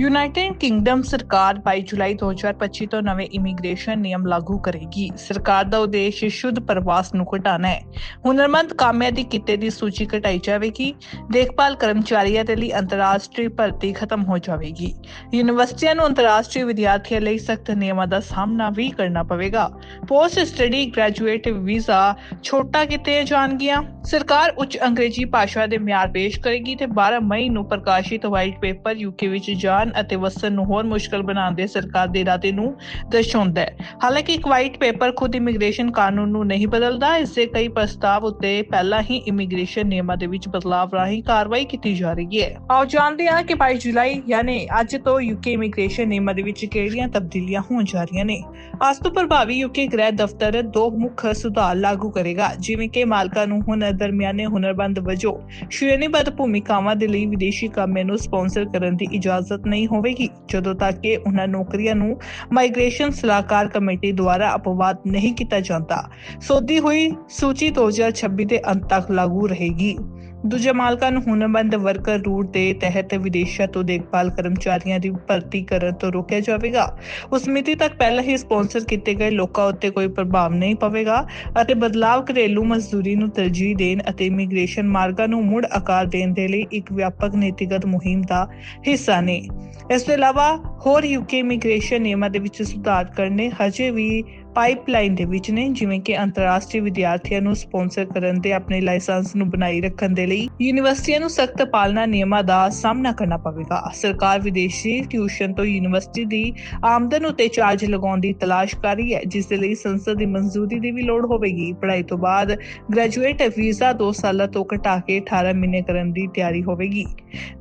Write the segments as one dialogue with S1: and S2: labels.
S1: United Kingdom ਸਰਕਾਰ 22 ਜੁਲਾਈ 2025 ਤੋਂ ਨਵੇਂ ਇਮੀਗ੍ਰੇਸ਼ਨ ਨਿਯਮ ਲਾਗੂ ਕਰੇਗੀ। ਸਰਕਾਰ ਦਾ ਉਦੇਸ਼ ਸ਼ੁੱਧ ਪ੍ਰਵਾਸ ਨੂੰ ਘਟਾਉਣਾ ਹੈ। ਹੁਨਰਮੰਦ ਕਾਮਿਆਂ ਦੀ ਕਿੱਤੇ ਦੀ ਸੂਚੀ ਘਟਾਈ ਜਾਵੇਗੀ। ਦੇਖਭਾਲ ਕਰਮਚਾਰੀਆਂ ਦੇ ਲਈ ਅੰਤਰਰਾਸ਼ਟਰੀ ਭਰਤੀ ਖਤਮ ਹੋ ਜਾਵੇਗੀ। ਯੂਨੀਵਰਸਿਟੀਆਂ ਨੂੰ ਅੰਤਰਰਾਸ਼ਟਰੀ ਵਿਦਿਆਰਥੀਆਂ ਲਈ ਸਖਤ ਨਿਯਮਾਂ ਦਾ ਸਾਹਮਣਾ ਵੀ ਕਰਨਾ ਪਵੇਗਾ। ਪੋਸਟ ਸਟੱਡੀ ਗ੍ਰੈਜੂਏਟ ਵੀਜ਼ਾ ਛੋਟਾ ਕੀਤੇ ਜਾਣਗੀਆਂ। ਸਰਕਾਰ ਉੱਚ ਅੰਗਰੇਜ਼ੀ ਭਾਸ਼ਾ ਦੇ ਮਿਆਰ ਪੇਸ਼ ਕਰੇਗੀ ਤੇ 12 ਮਈ ਨੂੰ ਪ੍ਰਕਾਸ਼ਿਤ ਵਾਈਟ ਪੇਪਰ ਯੂਕੇ ਵਿੱਚ ਜਾਣ ਅਤੇ ਵਸਣ ਨੂੰ ਹੋਰ ਮੁਸ਼ਕਲ ਬਣਾਉਣ ਦੇ ਸਰਕਾਰ ਦੇ ਇਰਾਦੇ ਨੂੰ ਦਰਸਾਉਂਦਾ ਹੈ। ਹਾਲਾਂਕਿ ਇੱਕ ਵਾਈਟ ਪੇਪਰ ਖੁਦ ਇਮੀਗ੍ਰੇਸ਼ਨ ਕਾਨੂੰਨ ਨੂੰ ਨਹੀਂ ਬਦਲਦਾ, ਇਸ ਦੇ ਕਈ ਪ੍ਰਸਤਾਵ ਉੱਤੇ ਪਹਿਲਾਂ ਹੀ ਇਮੀਗ੍ਰੇਸ਼ਨ ਨਿਯਮਾਂ ਦੇ ਵਿੱਚ ਬਦਲਾਅ ਰਾਹੀਂ ਕਾਰਵਾਈ ਕੀਤੀ ਜਾ ਰਹੀ ਹੈ। ਆਓ ਜਾਣਦੇ ਹਾਂ ਕਿ 22 ਜੁਲਾਈ, ਯਾਨੀ ਅੱਜ ਤੋਂ ਯੂਕੇ ਇਮੀਗ੍ਰੇਸ਼ਨ ਨਿਯਮਾਂ ਦੇ ਵਿੱਚ ਕਿਹੜੀਆਂ ਤਬਦੀਲੀਆਂ ਹੋਣ ਜਾ ਰਹੀਆਂ ਨੇ? ਅੱਜ ਤੋਂ ਪ੍ਰਭਾਵੀ ਯੂਕੇ ਗ੍ਰਹਿ ਦਫ਼ਤਰ ਦੋ ਮੁੱਖ ਸੁਧਾਰ ਲਾਗੂ ਕਰੇਗਾ, ਜਿਵੇਂ ਕਿ ਮਾਲਕਾਂ ਨੂੰ ਹੁਣ ਦਰਮਿਆਨੇ ਹੁਨਰਬੰਦ ਵਜੋਂ ਸ਼੍ਰੇਣੀਬੱਧ ਭੂਮਿਕਾਵਾਂ ਦੇ ਲਈ ਵਿਦੇਸ਼ੀ ਕਾਮਿਆਂ ਨੂੰ ਸਪਾਂਸਰ ਕਰਨ ਦੀ ਇਜਾਜ਼ਤ ਨਹੀਂ ਹੋਵੇਗੀ। ਜਦੋਂ ਤੱਕ ਕਿ ਉਹਨਾਂ ਨੌਕਰੀਆਂ ਨੂੰ ਮਾਈਗ੍ਰੇਸ਼ਨ ਸਲਾਹਕਾਰ ਕਮੇਟੀ ਦੁਆਰਾ ਅਪਵਾਦ ਨਹੀਂ ਕੀਤਾ ਜਾਂਦਾ। ਸੋਧੀ ਹੋਈ ਸੂਚੀ 2026 ਦੇ ਅੰਤ ਤੱਕ ਲਾਗੂ ਰਹੇਗੀ। ਦੂਜੇ ਮਾਲਕਾਂ ਨੂੰ ਹੁਨਰਮੰਦ ਵਰਕਰ ਰੂਟ ਦੇ ਤਹਿਤ ਵਿਦੇਸ਼ਾਂ ਤੋਂ ਦੇਖਭਾਲ ਕਰਮਚਾਰੀਆਂ ਦੀ ਭਰਤੀ ਕਰਨ ਤੋਂ ਰੋਕਿਆ ਜਾਵੇਗਾ। ਉਸ ਮਿਤੀ ਤੱਕ ਪਹਿਲਾਂ ਹੀ ਸਪਾਂਸਰ ਕੀਤੇ ਗਏ ਲੋਕਾਂ ਉੱਤੇ ਕੋਈ ਪ੍ਰਭਾਵ ਨਹੀਂ ਪਵੇਗਾ ਅਤੇ ਬਦਲਾਵ ਘਰੇਲੂ ਮਜ਼ਦੂਰੀ ਨੂੰ ਤਰਜੀਹ ਦੇਣ ਅਤੇ ਇਮੀਗ੍ਰੇਸ਼ਨ ਮਾਰਗਾਂ ਨੂੰ ਮੁੜ ਆਕਾਰ ਦੇਣ ਦੇ ਲਈ ਇੱਕ ਵਿਆਪਕ ਨੀਤੀਗਤ ਮੁਹਿੰਮ ਦਾ ਹਿੱਸਾ ਨੇ। ਇਸ ਤੋਂ ਇਲਾਵਾ ਹੋਰ ਯੂਕੇ ਇਮੀਗ੍ਰੇਸ਼ਨ ਨਿਯਮਾਂ ਦੇ ਵਿੱਚ ਸੁਧਾਰ ਕਰਨੇ ਹਜੇ ਵੀ ਪਾਈਪਲਾਈਨ ਦੇ ਵਿੱਚ ਨੇ, ਜਿਵੇਂ ਕਿ ਅੰਤਰਰਾਸ਼ਟਰੀ ਵਿਦਿਆਰਥੀਆਂ ਨੂੰ ਸਪਾਂਸਰ ਕਰਨ ਤੇ ਆਪਣੇ ਲਾਇਸੈਂਸ ਨੂੰ ਬਣਾਈ ਰੱਖਣ ਦੇ ਲਈ ਯੂਨੀਵਰਸਿਟੀਆਂ ਨੂੰ ਸਖਤ ਪਾਲਣਾ ਨਿਯਮਾਂ ਦਾ ਸਾਹਮਣਾ ਕਰਨਾ ਪਵੇਗਾ। ਸਰਕਾਰ ਵਿਦੇਸ਼ੀ ਟਿਊਸ਼ਨ ਤੋਂ ਯੂਨੀਵਰਸਿਟੀ ਦੀ ਆਮਦਨ ਉਤੇ ਚਾਰਜ ਲਗਾਉਣ ਦੀ ਤਲਾਸ਼ ਕਰ ਰਹੀ ਹੈ, ਜਿਸ ਦੇ ਲਈ ਸੰਸਦ ਦੀ ਮਨਜ਼ੂਰੀ ਦੀ ਵੀ ਲੋੜ ਹੋਵੇਗੀ। ਪੜ੍ਹਾਈ ਤੋਂ ਬਾਅਦ ਗ੍ਰੈਜੂਏਟ ਵੀਜ਼ਾ 2 ਸਾਲਾਂ ਤੋਂ ਘਟਾ ਕੇ 18 ਮਹੀਨੇ ਕਰਨ ਦੀ ਤਿਆਰੀ ਹੋਵੇਗੀ।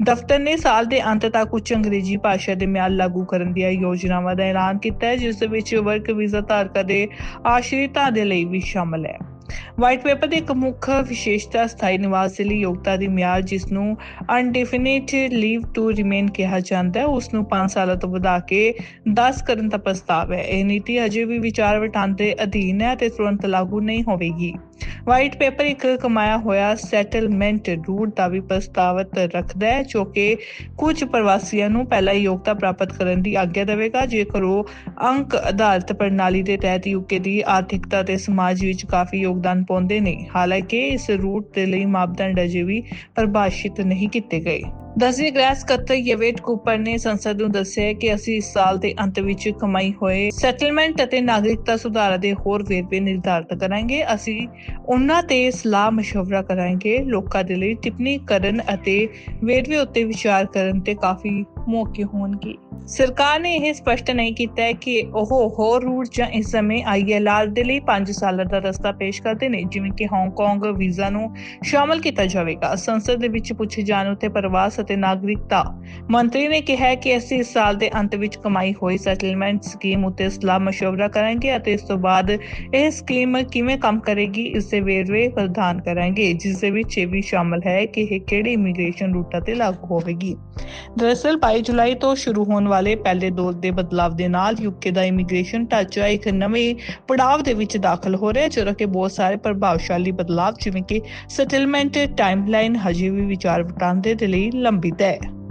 S1: ਦਫ਼ਤਰ ਨੇ ਸਾਲ ਦੇ ਅੰਤ ਤੱਕ ਉੱਚ ਅੰਗਰੇਜ਼ੀ ਭਾਸ਼ਾ ਦੇ ਮਿਆਰ ਲਾਗੂ ਕਰਨ ਦੀਆਂ ਯੋਜਨਾਵਾਂ ਦਾ ਐਲਾਨ ਕੀਤਾ ਹੈ, ਜਿਸ ਦੇ ਵਿੱਚ ਵਰਕ ਵੀਜ਼ਾ ਧਾਰਕਾਂ ਦੇ ਆਸ਼ਰਿਤਾਂ ਦੇ ਲਈ ਵੀ ਸ਼ਾਮਲ ਹੈ। ਵਾਈਟ ਪੇਪਰ ਦੀ ਇੱਕ ਮੁੱਖ ਵਿਸ਼ੇਸ਼ਤਾ ਸਥਾਈ ਨਿਵਾਸ ਲਈ ਯੋਗਤਾ ਦੀ ਮਿਆਰ, ਜਿਸ ਨੂੰ ਅਨਡਿਫਿਨਿਟ ਲੀਵ ਟੂ ਰਿਮੇਨ ਕਿਹਾ ਜਾਂਦਾ ਹੈ, ਉਸ ਨੂੰ 5 ਸਾਲਾਂ ਤੋਂ ਵਧਾ ਕੇ 10 ਕਰਨ ਦਾ ਪ੍ਰਸਤਾਵ ਹੈ। ਇਹ ਨੀਤੀ ਅਜੇ ਵੀ ਵਿਚਾਰ ਵਟਾਂਦਰੇ ਦੇ ਅਧੀਨ ਹੈ ਤੇ ਤੁਰੰਤ ਲਾਗੂ ਨਹੀਂ ਹੋਵੇਗੀ। ਵਾਈਟ ਪੇਪਰ ਇੱਕ ਕਮਾਇਆ ਹੋਇਆ ਸੈਟਲਮੈਂਟ ਰੂਟ ਦਾ ਵੀ ਪ੍ਰਸਤਾਵਤ ਰੱਖਦਾ ਹੈ, ਜੋ ਕਿ ਕੁਝ ਪ੍ਰਵਾਸੀਆਂ ਨੂੰ ਪਹਿਲਾਂ ਯੋਗਤਾ ਪ੍ਰਾਪਤ ਕਰਨ ਦੀ ਆਗਿਆ ਦੇਵੇਗਾ। ਜੇਕਰ ਉਹ ਅੰਕ ਆਧਾਰਿਤ ਪ੍ਰਣਾਲੀ ਦੇ ਤਹਿਤ ਯੂਕੇ ਦੀ ਆਰਥਿਕਤਾ ਤੇ ਸਮਾਜ ਵਿੱਚ ਕਾਫੀ ਯੋਗਦਾਨ ਪਾਉਂਦੇ ਨੇ, ਹਾਲਾਂਕਿ ਇਸ ਰੂਟ ਦੇ ਲਈ ਮਾਪਦੰਡ ਅਜੇ ਵੀ ਪਰਿਭਾਸ਼ਿਤ ਨਹੀਂ ਕੀਤੇ ਗਏ। ਦਸਵੇਂ ਗ੍ਰਹਿ ਸਕੱਤਰ ਯਵੇਟ ਕੂਪਰ ਨੇ ਸੰਸਦ ਨੂੰ ਦੱਸਿਆ ਕਿ ਅਸੀਂ ਇਸ ਸਾਲ ਦੇ ਅੰਤ ਵਿੱਚ ਕਮਾਈ ਹੋਏ ਸੈਟਲਮੈਂਟ ਅਤੇ ਨਾਗਰਿਕਤਾ ਸੁਧਾਰ ਦੇ ਹੋਰ ਵੇਰਵੇ ਨਿਰਧਾਰਤ ਕਰਾਂਗੇ ਅਸੀਂ ਉਹਨਾਂ ਤੇ ਸਲਾਹ مشورہ ਕਰਾਂਗੇ ਲੋਕਾਂ ਦੇ ਲਈ ਟਿੱਪਣੀ ਕਰਨ ਅਤੇ ਵੇਰਵੇ ਉੱਤੇ ਵਿਚਾਰ ਕਰਨ ਤੇ ਕਾਫੀ ਮੌਕੇ ਹੋਣਗੇ ਸਰਕਾਰ ਨੇ ਇਹ ਸਪਸ਼ਟ ਨਹੀਂ ਕੀਤਾ ਹੈ ਕਿ ਉਹ ਹੋਰ ਰੂਟ ਜਾਂ ਇਸ ਸਮੇਂ ਆਈਐਲਆਰ ਦੇ ਲਈ 5 ਸਾਲਾਂ ਦਾ ਰਸਤਾ ਪੇਸ਼ ਕਰਦੇ ਨੇ ਜਿਵੇਂ ਕਿ ਹਾਂਗਕਾਂਗ ਵੀਜ਼ਾ ਨੂੰ ਸ਼ਾਮਲ ਕੀਤਾ ਜਾਵੇਗਾ ਸੰਸਦ ਦੇ ਵਿੱਚ ਪੁੱਛੇ ਜਾਣ ਉਤੇ ਪ੍ਰਵਾਸ ਅਤੇ ਨਾਗਰਿਕਤਾ ਮੰਤਰੀ ਨੇ ਕਿਹਾ ਕਿ ਅਸੀਂ ਇਸ ਸਾਲ ਦੇ ਅੰਤ ਵਿੱਚ ਕਮਾਈ ਹੋਈ ਸੈਟਲਮੈਂਟ ਸਕੀਮ ਉਤੇ ਸਲਾਹ مشਵਰਾ ਕਰਾਂਗੇ ਅਤੇ ਇਸ ਤੋਂ ਬਾਅਦ ਇਹ ਸਕੀਮ ਕਿਵੇਂ ਕੰਮ ਕਰੇਗੀ, ਇਸ ਦੇ ਵੇਰਵੇ ਪ੍ਰਦਾਨ ਕਰਾਂਗੇ, ਜਿਸ ਦੇ ਵਿੱਚ ਇਹ ਵੀ ਸ਼ਾਮਲ ਹੈ ਕਿ ਇਹ ਕਿਹੜੇ ਇਮੀਗ੍ਰੇਸ਼ਨ ਰੂਟਾਂ ਤੇ ਲਾਗੂ ਹੋਵੇਗੀ। ਦਰਅਸਲ 22 ਜੁਲਾਈ ਤੋਂ ਸ਼ੁਰੂ ਹੋਣ ਵਾਲੇ ਪਹਿਲੇ ਦੌਰ ਦੇ ਬਦਲਾਵ ਦੇ ਨਾਲ ਯੂਕੇ ਦਾ ਇਮੀਗ੍ਰੇਸ਼ਨ ਢਾਂਚਾ ਇੱਕ ਨਵੇਂ ਪੜਾਅ ਦੇ ਵਿੱਚ ਦਾਖਲ ਹੋ ਰਿਹਾ ਹੈ ਜਿਹੜਾ ਕਿ ਬਹੁਤ ਸਾਰੇ ਪ੍ਰਭਾਵਸ਼ਾਲੀ ਬਦਲਾਵ, ਜਿਵੇਂ ਕਿ ਸੈਟਲਮੈਂਟ ਟਾਈਮਲਾਈਨ ਹਜੇ ਵੀ ਵਿਚਾਰ ਵਟਾਂਦੇ ਦੇ ਲਈ ਲੰਬਿਤ ਹੈ